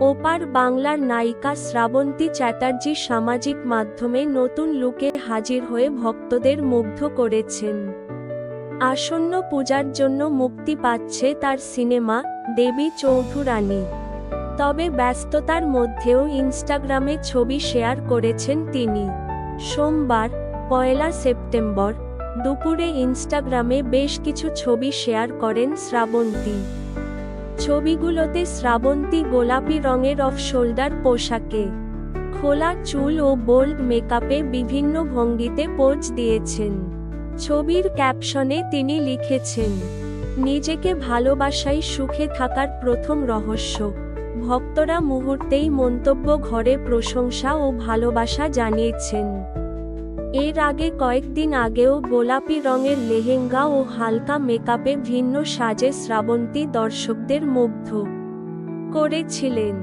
ওপার বাংলার নায়িকা শ্রাবন্তী চ্যাটার্জি সামাজিক মাধ্যমে নতুন লুকে হাজির হয়ে ভক্তদের মুগ্ধ করেছেন। আসন্ন পূজার জন্য মুক্তি পাচ্ছে তার সিনেমা, দেবী চৌধুরানী। তবে ব্যস্ততার মধ্যেও ইনস্টাগ্রামে ছবি শেয়ার করেছেন তিনি। সোমবার, পয়লা সেপ্টেম্বর, দুপুরে ইনস্টাগ্রামে বেশ কিছু ছবি শেয়ার করেন শ্রাবন্তী। ছবিগুলোতে শ্রাবন্তী গোলাপি রঙের অফ শোল্ডার পোশাকে, খোলা চুল ও বোল্ড মেকআপে বিভিন্ন ভঙ্গিতে পোজ দিয়েছেন। ছবির ক্যাপশনে তিনি লিখেছেন, নিজেকে ভালোবাসাই সুখে থাকার প্রথম রহস্য। ভক্তরা মুহূর্তেই মন্তব্য ঘরে প্রশংসা ও ভালোবাসা জানিয়েছেন। এর আগে কয়েকদিন আগেও গোলাপি রঙের লেহেঙ্গা ও হালকা মেকআপে ভিন্ন সাজে শ্রাবন্তী দর্শকদের মুগ্ধ করেছিলেন।